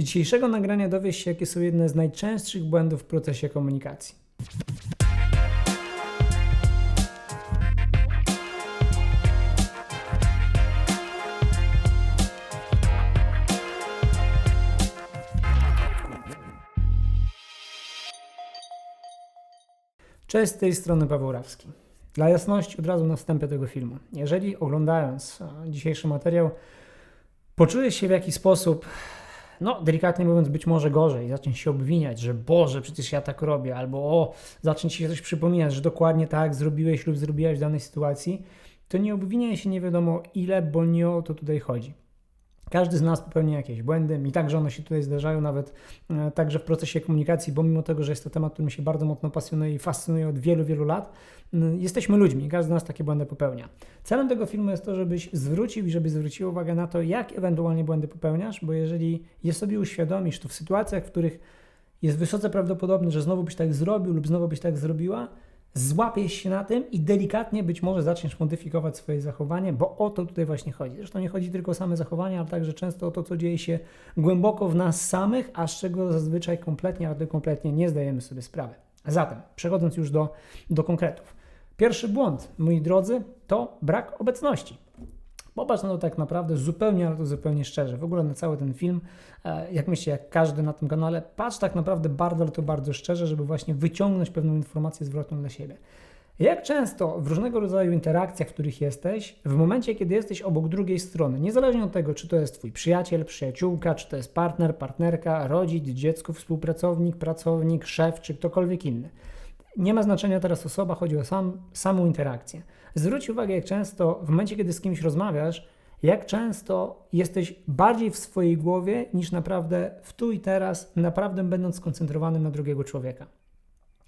Z dzisiejszego nagrania dowiesz się, jakie są jedne z najczęstszych błędów w procesie komunikacji. Cześć, z tej strony Paweł Rawski. Dla jasności od razu na wstępie tego filmu. Jeżeli oglądając e, dzisiejszy materiał poczujesz się w jakiś sposób, no delikatnie mówiąc, być może gorzej, zaczniesz się obwiniać, że Boże, przecież ja tak robię, albo o, ci się coś przypominać, że dokładnie tak zrobiłeś lub zrobiłaś w danej sytuacji, to nie obwiniaj się nie wiadomo ile, bo nie o to tutaj chodzi. Każdy z nas popełnia jakieś błędy, mi także one się tutaj zdarzają, nawet e, także w procesie komunikacji, bo mimo tego, że jest to temat, który mi się bardzo mocno pasjonuje i fascynuje od wielu, wielu lat, jesteśmy ludźmi, każdy z nas takie błędy popełnia. Celem tego filmu jest to, żebyś zwrócił i żebyś zwrócił uwagę na to, jak ewentualnie błędy popełniasz, bo jeżeli je sobie uświadomisz, to w sytuacjach, w których jest wysoce prawdopodobne, że znowu byś tak zrobił lub znowu byś tak zrobiła, złapiesz się na tym i delikatnie być może zaczniesz modyfikować swoje zachowanie, bo o to tutaj właśnie chodzi. Zresztą nie chodzi tylko o same zachowania, ale także często o to, co dzieje się głęboko w nas samych, a z czego zazwyczaj kompletnie, ale kompletnie nie zdajemy sobie sprawy. Zatem, przechodząc już do, do konkretów. Pierwszy błąd, moi drodzy, to brak obecności. Popatrz na to tak naprawdę zupełnie, ale to zupełnie szczerze. W ogóle na cały ten film, e, jak myślę, jak każdy na tym kanale, patrz tak naprawdę bardzo, ale to bardzo szczerze, żeby właśnie wyciągnąć pewną informację zwrotną dla siebie. Jak często w różnego rodzaju interakcjach, w których jesteś, w momencie, kiedy jesteś obok drugiej strony, niezależnie od tego, czy to jest Twój przyjaciel, przyjaciółka, czy to jest partner, partnerka, rodzic, dziecko, współpracownik, pracownik, szef, czy ktokolwiek inny. Nie ma znaczenia teraz osoba, chodzi o sam, samą interakcję. Zwróć uwagę, jak często w momencie, kiedy z kimś rozmawiasz, jak często jesteś bardziej w swojej głowie niż naprawdę w tu i teraz, naprawdę będąc skoncentrowanym na drugiego człowieka.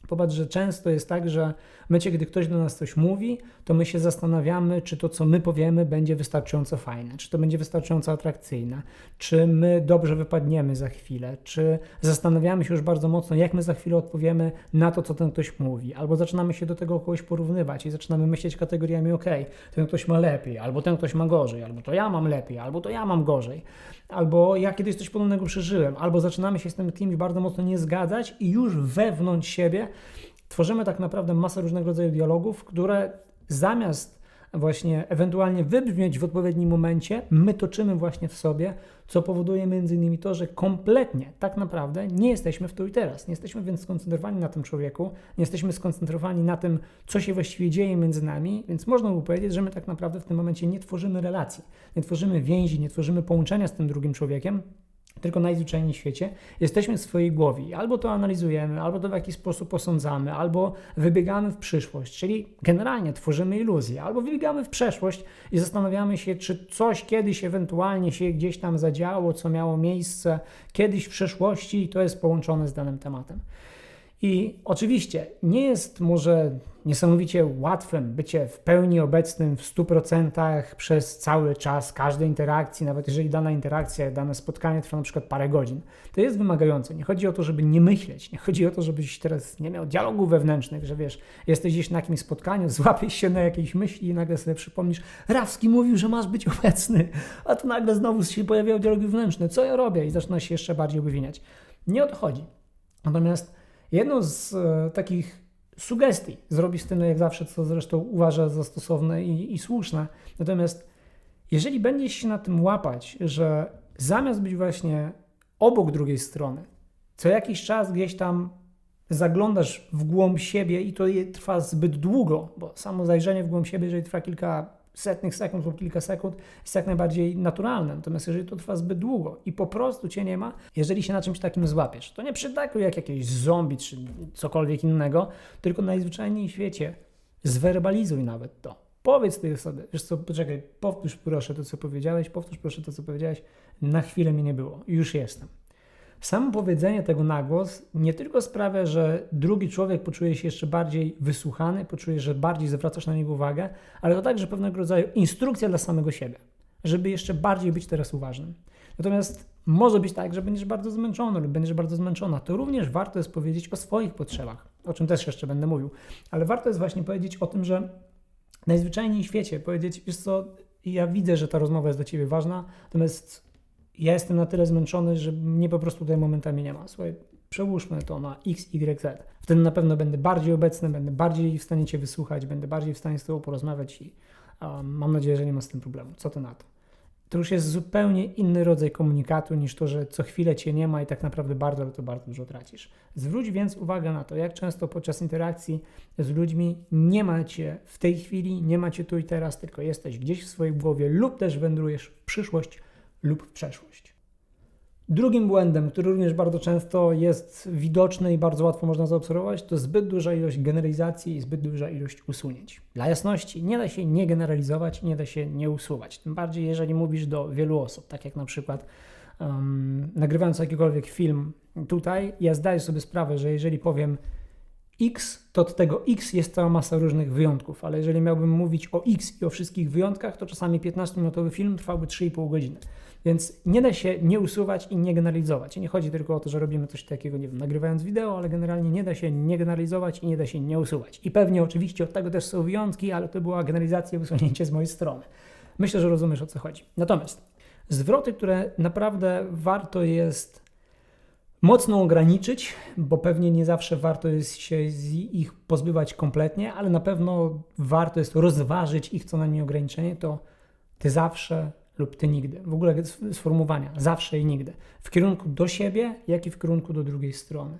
Popatrz, że często jest tak, że w momencie, gdy ktoś do nas coś mówi, to my się zastanawiamy, czy to, co my powiemy, będzie wystarczająco fajne, czy to będzie wystarczająco atrakcyjne, czy my dobrze wypadniemy za chwilę, czy zastanawiamy się już bardzo mocno, jak my za chwilę odpowiemy na to, co ten ktoś mówi, albo zaczynamy się do tego kogoś porównywać i zaczynamy myśleć kategoriami, ok, ten ktoś ma lepiej, albo ten ktoś ma gorzej, albo to ja mam lepiej, albo to ja mam gorzej, albo ja kiedyś coś podobnego przeżyłem, albo zaczynamy się z tym kimś bardzo mocno nie zgadzać i już wewnątrz siebie tworzymy tak naprawdę masę różnego rodzaju dialogów, które zamiast właśnie ewentualnie wybrzmieć w odpowiednim momencie, my toczymy właśnie w sobie, co powoduje między innymi to, że kompletnie tak naprawdę nie jesteśmy w tu i teraz. Nie jesteśmy więc skoncentrowani na tym człowieku, nie jesteśmy skoncentrowani na tym, co się właściwie dzieje między nami, więc można by powiedzieć, że my tak naprawdę w tym momencie nie tworzymy relacji, nie tworzymy więzi, nie tworzymy połączenia z tym drugim człowiekiem, tylko najzwyczajniej w świecie, jesteśmy w swojej głowie. Albo to analizujemy, albo to w jakiś sposób osądzamy, albo wybiegamy w przyszłość, czyli generalnie tworzymy iluzję, albo wybiegamy w przeszłość i zastanawiamy się, czy coś kiedyś ewentualnie się gdzieś tam zadziało, co miało miejsce kiedyś w przeszłości i to jest połączone z danym tematem. I oczywiście nie jest może niesamowicie łatwym bycie w pełni obecnym w 100% przez cały czas każdej interakcji, nawet jeżeli dana interakcja, dane spotkanie trwa na przykład parę godzin. To jest wymagające. Nie chodzi o to, żeby nie myśleć, nie chodzi o to, żebyś teraz nie miał dialogów wewnętrznych, że wiesz, jesteś gdzieś na jakimś spotkaniu, złapiesz się na jakiejś myśli i nagle sobie przypomnisz, Rawski mówił, że masz być obecny, a tu nagle znowu się pojawiają dialogi wewnętrzne. Co ja robię? I zaczyna się jeszcze bardziej obwiniać. Nie o to chodzi. Natomiast jedną z e, takich sugestii zrobi z tym, jak zawsze, co zresztą uważa za stosowne i, i słuszne. Natomiast jeżeli będziesz się na tym łapać, że zamiast być właśnie obok drugiej strony, co jakiś czas gdzieś tam zaglądasz w głąb siebie i to trwa zbyt długo, bo samo zajrzenie w głąb siebie, jeżeli trwa kilka setnych sekund lub kilka sekund, jest jak najbardziej naturalne. Natomiast jeżeli to trwa zbyt długo i po prostu cię nie ma, jeżeli się na czymś takim złapiesz, to nie przytakuj jak jakieś zombie czy cokolwiek innego, tylko najzwyczajniej w świecie zwerbalizuj nawet to. Powiedz tej osobie, wiesz co, poczekaj, powtórz proszę to, co powiedziałeś, powtórz proszę to, co powiedziałeś, na chwilę mnie nie było, już jestem. Samo powiedzenie tego na głos nie tylko sprawia, że drugi człowiek poczuje się jeszcze bardziej wysłuchany, poczuje, że bardziej zwracasz na niego uwagę, ale to także pewnego rodzaju instrukcja dla samego siebie, żeby jeszcze bardziej być teraz uważnym. Natomiast może być tak, że będziesz bardzo zmęczony lub będziesz bardzo zmęczona. To również warto jest powiedzieć o swoich potrzebach, o czym też jeszcze będę mówił, ale warto jest właśnie powiedzieć o tym, że najzwyczajniej w świecie powiedzieć, wiesz co, ja widzę, że ta rozmowa jest dla Ciebie ważna, natomiast ja jestem na tyle zmęczony, że mnie po prostu tutaj momentami nie ma. Słuchaj, przełóżmy to na X, Y, Z. Wtedy na pewno będę bardziej obecny, będę bardziej w stanie Cię wysłuchać, będę bardziej w stanie z Tobą porozmawiać i um, mam nadzieję, że nie ma z tym problemu. Co Ty na to? To już jest zupełnie inny rodzaj komunikatu niż to, że co chwilę Cię nie ma i tak naprawdę bardzo, to bardzo dużo tracisz. Zwróć więc uwagę na to, jak często podczas interakcji z ludźmi nie ma Cię w tej chwili, nie ma Cię tu i teraz, tylko jesteś gdzieś w swojej głowie lub też wędrujesz w przyszłość lub w przeszłość. Drugim błędem, który również bardzo często jest widoczny i bardzo łatwo można zaobserwować, to zbyt duża ilość generalizacji i zbyt duża ilość usunięć. Dla jasności, nie da się nie generalizować, nie da się nie usuwać. Tym bardziej, jeżeli mówisz do wielu osób, tak jak na przykład um, nagrywając jakikolwiek film tutaj, ja zdaję sobie sprawę, że jeżeli powiem X, to od tego X jest cała masa różnych wyjątków, ale jeżeli miałbym mówić o X i o wszystkich wyjątkach, to czasami 15-minutowy film trwałby 3,5 godziny. Więc nie da się nie usuwać i nie generalizować. I nie chodzi tylko o to, że robimy coś takiego, nie wiem, nagrywając wideo, ale generalnie nie da się nie generalizować i nie da się nie usuwać. I pewnie oczywiście od tego też są wyjątki, ale to była generalizacja usunięcie z mojej strony. Myślę, że rozumiesz o co chodzi. Natomiast zwroty, które naprawdę warto jest mocno ograniczyć, bo pewnie nie zawsze warto jest się ich pozbywać kompletnie, ale na pewno warto jest rozważyć ich co najmniej ograniczenie, to ty zawsze lub ty nigdy. W ogóle sformułowania zawsze i nigdy. W kierunku do siebie, jak i w kierunku do drugiej strony.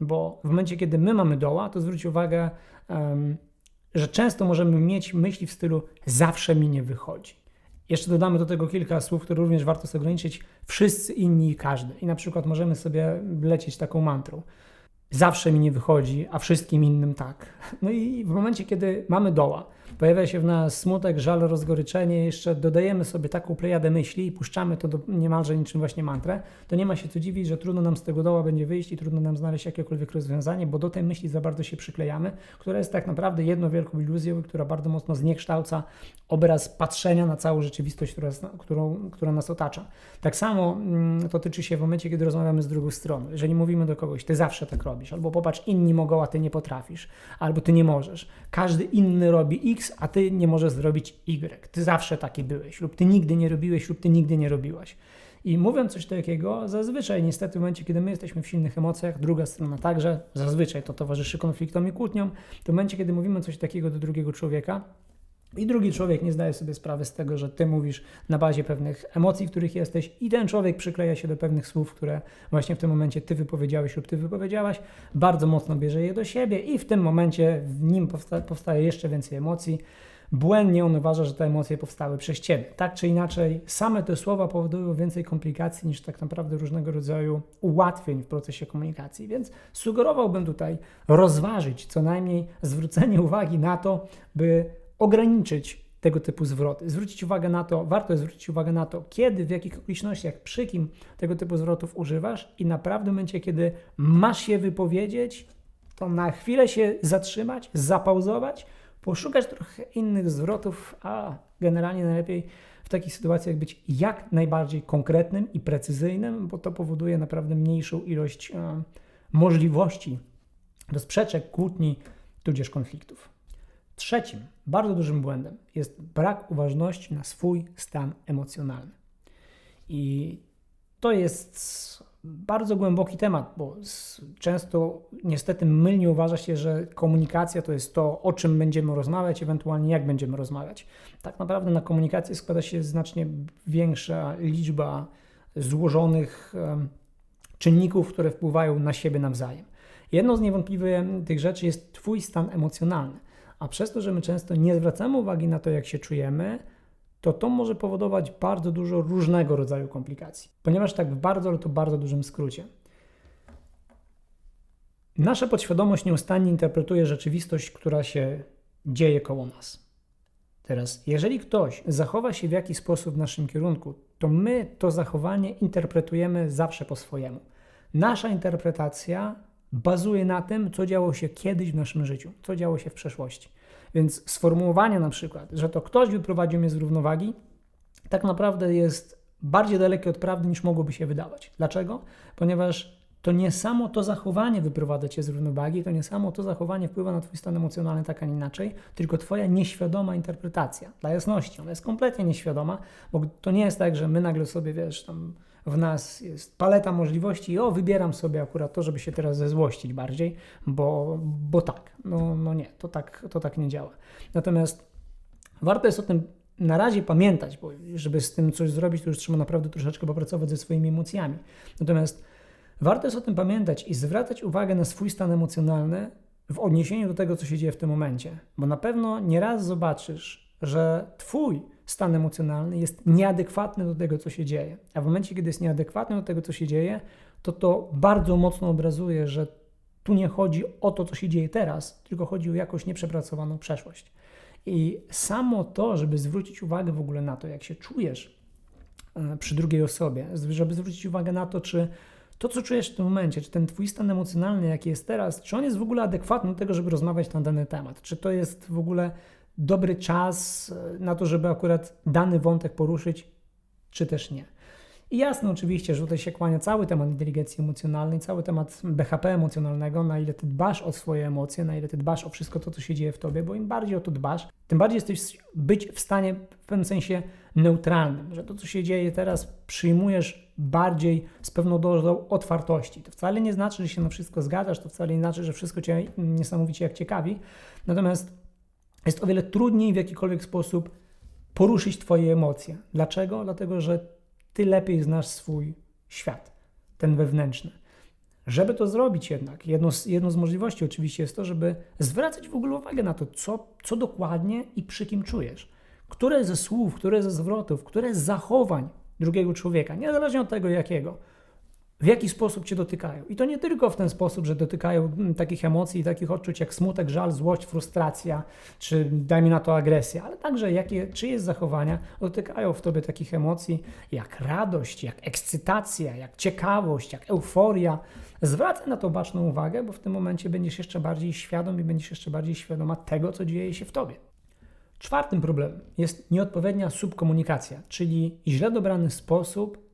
Bo w momencie, kiedy my mamy doła, to zwróć uwagę, um, że często możemy mieć myśli w stylu zawsze mi nie wychodzi. Jeszcze dodamy do tego kilka słów, które również warto sobie ograniczyć. Wszyscy inni i każdy. I na przykład możemy sobie lecieć taką mantrą. Zawsze mi nie wychodzi, a wszystkim innym tak. No i w momencie, kiedy mamy doła, pojawia się w nas smutek, żal, rozgoryczenie, jeszcze dodajemy sobie taką plejadę myśli i puszczamy to do niemalże niczym właśnie mantrę, to nie ma się co dziwić, że trudno nam z tego doła będzie wyjść i trudno nam znaleźć jakiekolwiek rozwiązanie, bo do tej myśli za bardzo się przyklejamy, która jest tak naprawdę jedną wielką iluzją, która bardzo mocno zniekształca obraz patrzenia na całą rzeczywistość, która, którą, która nas otacza. Tak samo mm, to tyczy się w momencie, kiedy rozmawiamy z drugą stroną. Jeżeli mówimy do kogoś, ty zawsze tak robisz, albo popatrz, inni mogą, a ty nie potrafisz, albo ty nie możesz. Każdy inny robi X, a ty nie możesz zrobić Y. Ty zawsze taki byłeś, lub ty nigdy nie robiłeś, lub ty nigdy nie robiłaś. I mówiąc coś takiego, zazwyczaj niestety w momencie, kiedy my jesteśmy w silnych emocjach, druga strona także, zazwyczaj to towarzyszy konfliktom i kłótniom, to w momencie, kiedy mówimy coś takiego do drugiego człowieka, i drugi człowiek nie zdaje sobie sprawy z tego, że ty mówisz na bazie pewnych emocji, w których jesteś, i ten człowiek przykleja się do pewnych słów, które właśnie w tym momencie ty wypowiedziałeś lub ty wypowiedziałaś, bardzo mocno bierze je do siebie, i w tym momencie w nim powsta powstaje jeszcze więcej emocji. Błędnie on uważa, że te emocje powstały przez ciebie. Tak czy inaczej, same te słowa powodują więcej komplikacji niż tak naprawdę różnego rodzaju ułatwień w procesie komunikacji. Więc sugerowałbym tutaj rozważyć co najmniej zwrócenie uwagi na to, by ograniczyć tego typu zwroty. Zwrócić uwagę na to, warto zwrócić uwagę na to, kiedy, w jakich okolicznościach, przy kim tego typu zwrotów używasz i naprawdę w momencie, kiedy masz je wypowiedzieć, to na chwilę się zatrzymać, zapauzować, poszukać trochę innych zwrotów, a generalnie najlepiej w takich sytuacjach być jak najbardziej konkretnym i precyzyjnym, bo to powoduje naprawdę mniejszą ilość e, możliwości do sprzeczek, kłótni, tudzież konfliktów. Trzecim, bardzo dużym błędem jest brak uważności na swój stan emocjonalny. I to jest bardzo głęboki temat, bo często niestety mylnie uważa się, że komunikacja to jest to, o czym będziemy rozmawiać, ewentualnie jak będziemy rozmawiać. Tak naprawdę na komunikację składa się znacznie większa liczba złożonych czynników, które wpływają na siebie nawzajem. Jedną z niewątpliwie tych rzeczy jest Twój stan emocjonalny. A przez to, że my często nie zwracamy uwagi na to, jak się czujemy, to to może powodować bardzo dużo różnego rodzaju komplikacji. Ponieważ tak w bardzo, ale to bardzo dużym skrócie. Nasza podświadomość nieustannie interpretuje rzeczywistość, która się dzieje koło nas. Teraz, jeżeli ktoś zachowa się w jakiś sposób w naszym kierunku, to my to zachowanie interpretujemy zawsze po swojemu. Nasza interpretacja bazuje na tym, co działo się kiedyś w naszym życiu, co działo się w przeszłości. Więc sformułowanie na przykład, że to ktoś wyprowadził mnie z równowagi, tak naprawdę jest bardziej dalekie od prawdy niż mogłoby się wydawać. Dlaczego? Ponieważ to nie samo to zachowanie wyprowadza cię z równowagi, to nie samo to zachowanie wpływa na twój stan emocjonalny tak, a nie inaczej, tylko twoja nieświadoma interpretacja. Dla jasności, ona jest kompletnie nieświadoma, bo to nie jest tak, że my nagle sobie, wiesz, tam w nas jest paleta możliwości i o, wybieram sobie akurat to, żeby się teraz zezłościć bardziej, bo, bo tak. No, no nie, to tak, to tak nie działa. Natomiast warto jest o tym na razie pamiętać, bo żeby z tym coś zrobić, to już trzeba naprawdę troszeczkę popracować ze swoimi emocjami. Natomiast warto jest o tym pamiętać i zwracać uwagę na swój stan emocjonalny w odniesieniu do tego, co się dzieje w tym momencie, bo na pewno nieraz zobaczysz, że Twój stan emocjonalny jest nieadekwatny do tego, co się dzieje. A w momencie, kiedy jest nieadekwatny do tego, co się dzieje, to to bardzo mocno obrazuje, że tu nie chodzi o to, co się dzieje teraz, tylko chodzi o jakąś nieprzepracowaną przeszłość. I samo to, żeby zwrócić uwagę w ogóle na to, jak się czujesz e, przy drugiej osobie, żeby zwrócić uwagę na to, czy to, co czujesz w tym momencie, czy ten twój stan emocjonalny, jaki jest teraz, czy on jest w ogóle adekwatny do tego, żeby rozmawiać na dany temat, czy to jest w ogóle dobry czas e, na to, żeby akurat dany wątek poruszyć, czy też nie. I jasne oczywiście, że tutaj się kłania cały temat inteligencji emocjonalnej, cały temat BHP emocjonalnego, na ile ty dbasz o swoje emocje, na ile ty dbasz o wszystko to, co się dzieje w tobie, bo im bardziej o to dbasz, tym bardziej jesteś być w stanie w pewnym sensie neutralnym, że to, co się dzieje teraz, przyjmujesz bardziej z pewną dozą otwartości. To wcale nie znaczy, że się na wszystko zgadzasz, to wcale nie znaczy, że wszystko cię niesamowicie jak ciekawi, natomiast jest o wiele trudniej w jakikolwiek sposób poruszyć Twoje emocje. Dlaczego? Dlatego, że Ty lepiej znasz swój świat, ten wewnętrzny. Żeby to zrobić jednak, jedno z, jedno z możliwości oczywiście jest to, żeby zwracać w ogóle uwagę na to, co, co dokładnie i przy kim czujesz. Które ze słów, które ze zwrotów, które z zachowań drugiego człowieka, niezależnie od tego jakiego, w jaki sposób Cię dotykają. I to nie tylko w ten sposób, że dotykają mm, takich emocji, takich odczuć jak smutek, żal, złość, frustracja, czy dajmy na to agresja, ale także jakie, czyjeś zachowania dotykają w Tobie takich emocji jak radość, jak ekscytacja, jak ciekawość, jak euforia. Zwracaj na to baczną uwagę, bo w tym momencie będziesz jeszcze bardziej świadom i będziesz jeszcze bardziej świadoma tego, co dzieje się w Tobie. Czwartym problemem jest nieodpowiednia subkomunikacja, czyli źle dobrany sposób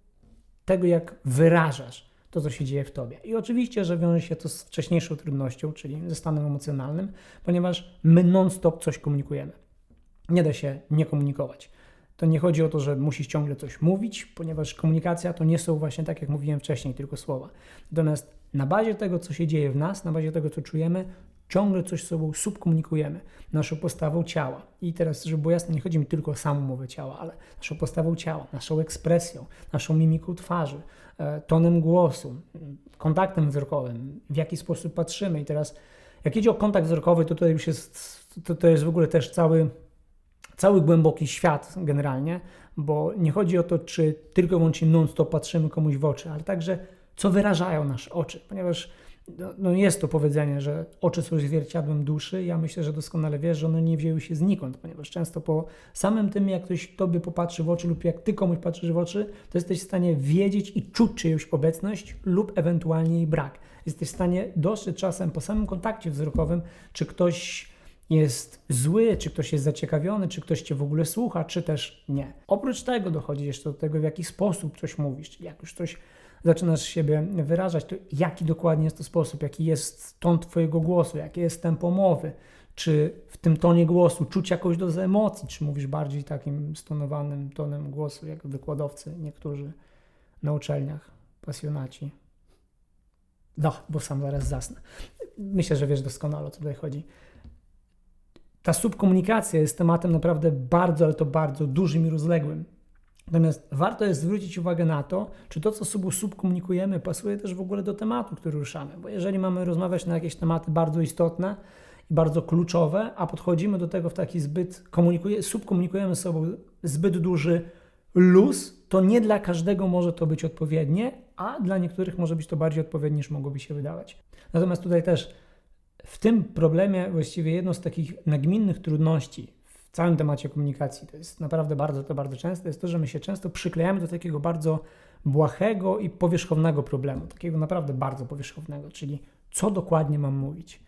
tego, jak wyrażasz to, co się dzieje w tobie. I oczywiście, że wiąże się to z wcześniejszą trudnością, czyli ze stanem emocjonalnym, ponieważ my non-stop coś komunikujemy. Nie da się nie komunikować. To nie chodzi o to, że musisz ciągle coś mówić, ponieważ komunikacja to nie są właśnie tak, jak mówiłem wcześniej, tylko słowa. Natomiast na bazie tego, co się dzieje w nas, na bazie tego, co czujemy, ciągle coś z sobą subkomunikujemy, naszą postawą ciała. I teraz, żeby było jasne, nie chodzi mi tylko o samą mowę ciała, ale naszą postawą ciała, naszą ekspresją, naszą mimiką twarzy, e, tonem głosu, kontaktem wzrokowym, w jaki sposób patrzymy. I teraz, jak idzie o kontakt wzrokowy, to tutaj już jest, to, to jest w ogóle też cały, cały głęboki świat generalnie, bo nie chodzi o to, czy tylko i wyłącznie non-stop patrzymy komuś w oczy, ale także co wyrażają nasze oczy, ponieważ no, no, jest to powiedzenie, że oczy są zwierciadłem duszy. Ja myślę, że doskonale wiesz, że one nie wzięły się znikąd, ponieważ często po samym tym, jak ktoś tobie popatrzy w oczy lub jak ty komuś patrzysz w oczy, to jesteś w stanie wiedzieć i czuć czyjąś obecność lub ewentualnie jej brak. Jesteś w stanie dostrzec czasem po samym kontakcie wzrokowym, czy ktoś jest zły, czy ktoś jest zaciekawiony, czy ktoś cię w ogóle słucha, czy też nie. Oprócz tego dochodzi jeszcze do tego, w jaki sposób coś mówisz, czyli jak już coś zaczynasz siebie wyrażać, to jaki dokładnie jest to sposób, jaki jest ton Twojego głosu, jakie jest tempo mowy, czy w tym tonie głosu czuć jakąś dozę emocji, czy mówisz bardziej takim stonowanym tonem głosu, jak wykładowcy niektórzy na uczelniach, pasjonaci. No, bo sam zaraz zasnę. Myślę, że wiesz doskonale, o co tutaj chodzi. Ta subkomunikacja jest tematem naprawdę bardzo, ale to bardzo dużym i rozległym. Natomiast warto jest zwrócić uwagę na to, czy to, co sobie subkomunikujemy, pasuje też w ogóle do tematu, który ruszamy. Bo jeżeli mamy rozmawiać na jakieś tematy bardzo istotne i bardzo kluczowe, a podchodzimy do tego w taki zbyt, komunikuje, subkomunikujemy sobą zbyt duży luz, to nie dla każdego może to być odpowiednie, a dla niektórych może być to bardziej odpowiednie niż mogłoby się wydawać. Natomiast tutaj też w tym problemie właściwie jedną z takich nagminnych trudności całym temacie komunikacji, to jest naprawdę bardzo, to bardzo częste, jest to, że my się często przyklejamy do takiego bardzo błahego i powierzchownego problemu, takiego naprawdę bardzo powierzchownego, czyli co dokładnie mam mówić.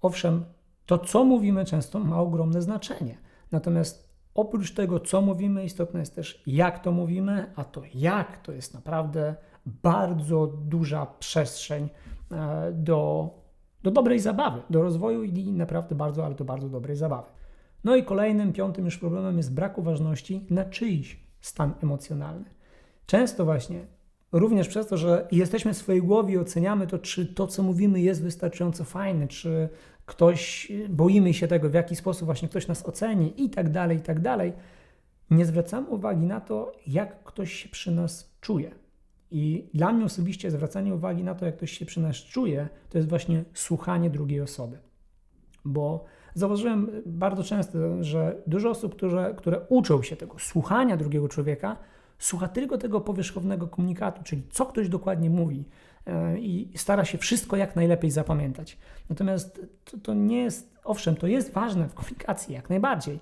Owszem, to co mówimy często ma ogromne znaczenie. Natomiast oprócz tego, co mówimy, istotne jest też jak to mówimy, a to jak to jest naprawdę bardzo duża przestrzeń e, do, do dobrej zabawy, do rozwoju i naprawdę bardzo, ale to bardzo dobrej zabawy. No i kolejnym, piątym już problemem jest brak uważności na czyjś stan emocjonalny. Często właśnie, również przez to, że jesteśmy w swojej głowie i oceniamy to, czy to, co mówimy, jest wystarczająco fajne, czy ktoś, boimy się tego, w jaki sposób właśnie ktoś nas oceni i tak dalej, i tak dalej, nie zwracamy uwagi na to, jak ktoś się przy nas czuje. I dla mnie osobiście zwracanie uwagi na to, jak ktoś się przy nas czuje, to jest właśnie słuchanie drugiej osoby. Bo zauważyłem bardzo często, że dużo osób, które, które uczą się tego słuchania drugiego człowieka, słucha tylko tego powierzchownego komunikatu, czyli co ktoś dokładnie mówi e, i stara się wszystko jak najlepiej zapamiętać. Natomiast to, to nie jest, owszem, to jest ważne w komunikacji, jak najbardziej,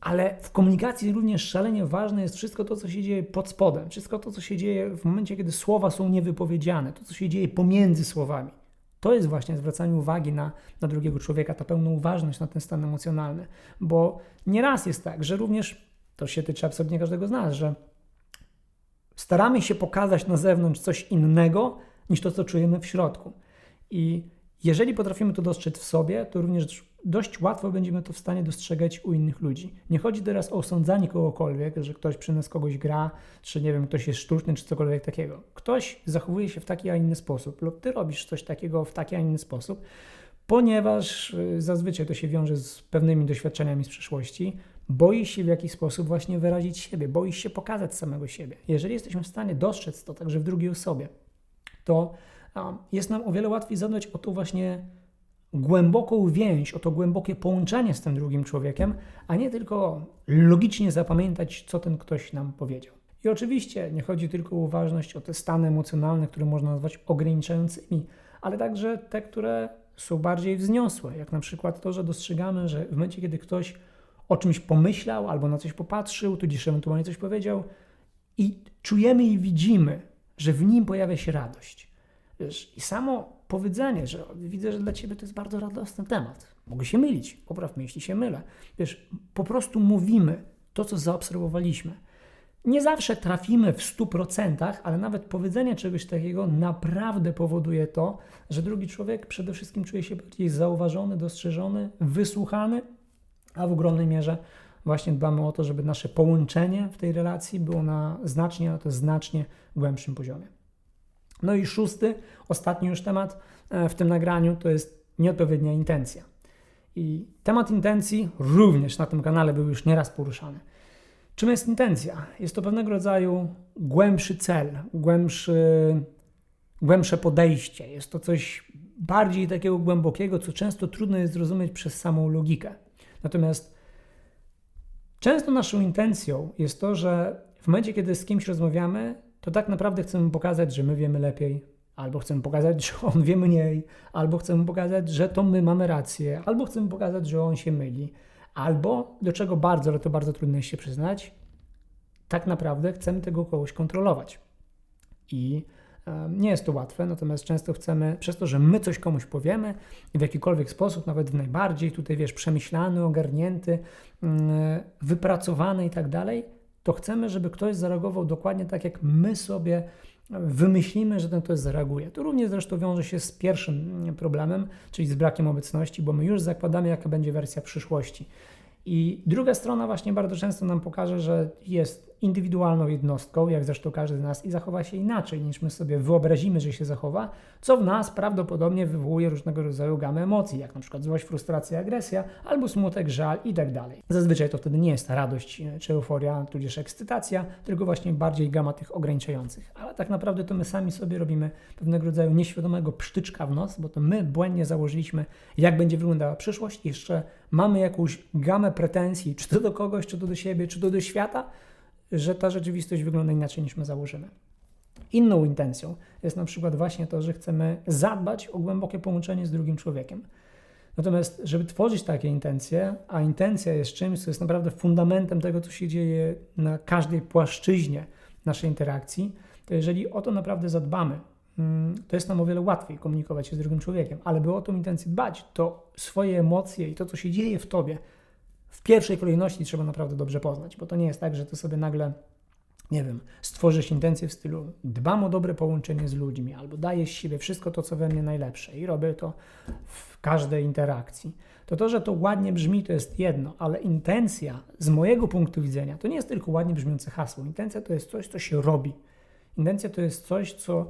ale w komunikacji również szalenie ważne jest wszystko to, co się dzieje pod spodem, wszystko to, co się dzieje w momencie, kiedy słowa są niewypowiedziane, to, co się dzieje pomiędzy słowami. To jest właśnie zwracanie uwagi na, na drugiego człowieka, ta pełna uważność na ten stan emocjonalny, bo nieraz jest tak, że również to się tyczy absolutnie każdego z nas, że staramy się pokazać na zewnątrz coś innego niż to, co czujemy w środku. I jeżeli potrafimy to dostrzec w sobie, to również dość łatwo będziemy to w stanie dostrzegać u innych ludzi. Nie chodzi teraz o osądzanie kogokolwiek, że ktoś przy nas kogoś gra, czy nie wiem, ktoś jest sztuczny, czy cokolwiek takiego. Ktoś zachowuje się w taki, a inny sposób, lub ty robisz coś takiego w taki, a inny sposób, ponieważ y, zazwyczaj to się wiąże z pewnymi doświadczeniami z przeszłości, boisz się w jakiś sposób właśnie wyrazić siebie, boisz się pokazać samego siebie. Jeżeli jesteśmy w stanie dostrzec to także w drugiej osobie, to jest nam o wiele łatwiej zadbać o to właśnie głęboką więź, o to głębokie połączenie z tym drugim człowiekiem, a nie tylko logicznie zapamiętać, co ten ktoś nam powiedział. I oczywiście nie chodzi tylko o uważność, o te stany emocjonalne, które można nazwać ograniczającymi, ale także te, które są bardziej wzniosłe, jak na przykład to, że dostrzegamy, że w momencie, kiedy ktoś o czymś pomyślał albo na coś popatrzył, tudzież ewentualnie coś powiedział i czujemy i widzimy, że w nim pojawia się radość. Wiesz, I samo powiedzenie, że widzę, że dla ciebie to jest bardzo radosny temat. Mogę się mylić, popraw mnie, jeśli się mylę. Wiesz, po prostu mówimy to, co zaobserwowaliśmy. Nie zawsze trafimy w 100%, ale nawet powiedzenie czegoś takiego naprawdę powoduje to, że drugi człowiek przede wszystkim czuje się bardziej zauważony, dostrzeżony, wysłuchany, a w ogromnej mierze właśnie dbamy o to, żeby nasze połączenie w tej relacji było na znacznie, a to znacznie głębszym poziomie. No i szósty, ostatni już temat e, w tym nagraniu to jest nieodpowiednia intencja. I temat intencji również na tym kanale był już nieraz poruszany. Czym jest intencja? Jest to pewnego rodzaju głębszy cel, głębszy, głębsze podejście. Jest to coś bardziej takiego głębokiego, co często trudno jest zrozumieć przez samą logikę. Natomiast często naszą intencją jest to, że w momencie, kiedy z kimś rozmawiamy, to tak naprawdę chcemy pokazać, że my wiemy lepiej, albo chcemy pokazać, że on wie mniej, albo chcemy pokazać, że to my mamy rację, albo chcemy pokazać, że on się myli, albo do czego bardzo, ale to bardzo trudno jest się przyznać, tak naprawdę chcemy tego kogoś kontrolować. I nie jest to łatwe, natomiast często chcemy, przez to, że my coś komuś powiemy w jakikolwiek sposób, nawet w najbardziej tutaj, wiesz, przemyślany, ogarnięty, mm, wypracowany i tak dalej, to chcemy, żeby ktoś zareagował dokładnie tak, jak my sobie wymyślimy, że ten ktoś zareaguje. To również zresztą wiąże się z pierwszym problemem, czyli z brakiem obecności, bo my już zakładamy, jaka będzie wersja przyszłości. I druga strona właśnie bardzo często nam pokaże, że jest indywidualną jednostką, jak zresztą każdy z nas, i zachowa się inaczej niż my sobie wyobrazimy, że się zachowa, co w nas prawdopodobnie wywołuje różnego rodzaju gamę emocji, jak na przykład złość, frustracja, agresja, albo smutek, żal i tak dalej. Zazwyczaj to wtedy nie jest radość e, czy euforia, tudzież ekscytacja, tylko właśnie bardziej gama tych ograniczających. Ale tak naprawdę to my sami sobie robimy pewnego rodzaju nieświadomego psztyczka w nos, bo to my błędnie założyliśmy, jak będzie wyglądała przyszłość, jeszcze mamy jakąś gamę pretensji, czy to do kogoś, czy to do siebie, czy to do świata, że ta rzeczywistość wygląda inaczej niż my założymy. Inną intencją jest na przykład właśnie to, że chcemy zadbać o głębokie połączenie z drugim człowiekiem. Natomiast, żeby tworzyć takie intencje, a intencja jest czymś, co jest naprawdę fundamentem tego, co się dzieje na każdej płaszczyźnie naszej interakcji, to jeżeli o to naprawdę zadbamy, mm, to jest nam o wiele łatwiej komunikować się z drugim człowiekiem. Ale by o tą intencję dbać, to swoje emocje i to, co się dzieje w tobie, w pierwszej kolejności trzeba naprawdę dobrze poznać, bo to nie jest tak, że ty sobie nagle nie wiem, stworzysz intencję w stylu dbam o dobre połączenie z ludźmi, albo daję z siebie wszystko to, co we mnie najlepsze i robię to w każdej interakcji, to to, że to ładnie brzmi, to jest jedno, ale intencja z mojego punktu widzenia to nie jest tylko ładnie brzmiące hasło. Intencja to jest coś, co się robi. Intencja to jest coś, co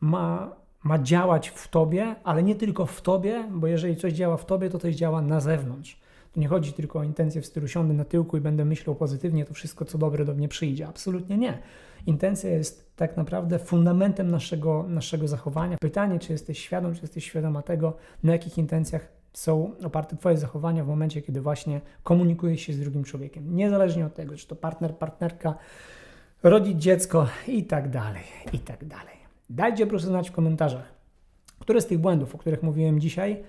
ma, ma działać w tobie, ale nie tylko w tobie, bo jeżeli coś działa w tobie, to coś działa na zewnątrz. Nie chodzi tylko o intencję w stylu siądę na tyłku i będę myślał pozytywnie, to wszystko co dobre do mnie przyjdzie. Absolutnie nie. Intencja jest tak naprawdę fundamentem naszego, naszego zachowania. Pytanie, czy jesteś świadom, czy jesteś świadoma tego, na jakich intencjach są oparte Twoje zachowania w momencie, kiedy właśnie komunikujesz się z drugim człowiekiem. Niezależnie od tego, czy to partner, partnerka, rodzić dziecko i tak dalej, i tak dalej. Dajcie proszę znać w komentarzach, które z tych błędów, o których mówiłem dzisiaj,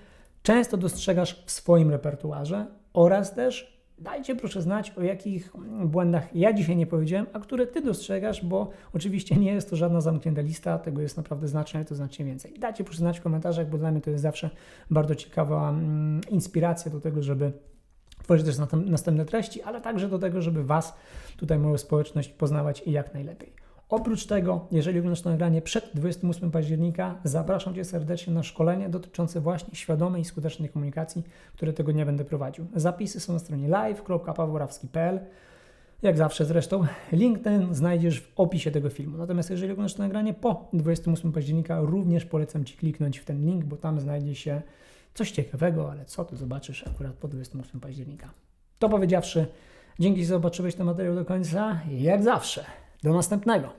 często dostrzegasz w swoim repertuarze oraz też dajcie proszę znać, o jakich błędach ja dzisiaj nie powiedziałem, a które Ty dostrzegasz, bo oczywiście nie jest to żadna zamknięta lista, tego jest naprawdę znacznie, to znacznie więcej. Dajcie proszę znać w komentarzach, bo dla mnie to jest zawsze bardzo ciekawa mm, inspiracja do tego, żeby tworzyć też następne treści, ale także do tego, żeby Was, tutaj moją społeczność, poznawać jak najlepiej. Oprócz tego, jeżeli oglądasz to nagranie przed 28 października, zapraszam Cię serdecznie na szkolenie dotyczące właśnie świadomej i skutecznej komunikacji, które tego dnia będę prowadził. Zapisy są na stronie live.paworawski.pl jak zawsze zresztą, link ten znajdziesz w opisie tego filmu. Natomiast jeżeli oglądasz to nagranie po 28 października, również polecam Ci kliknąć w ten link, bo tam znajdzie się coś ciekawego, ale co to zobaczysz akurat po 28 października. To powiedziawszy, dzięki, że zobaczyłeś ten materiał do końca. Jak zawsze, do następnego.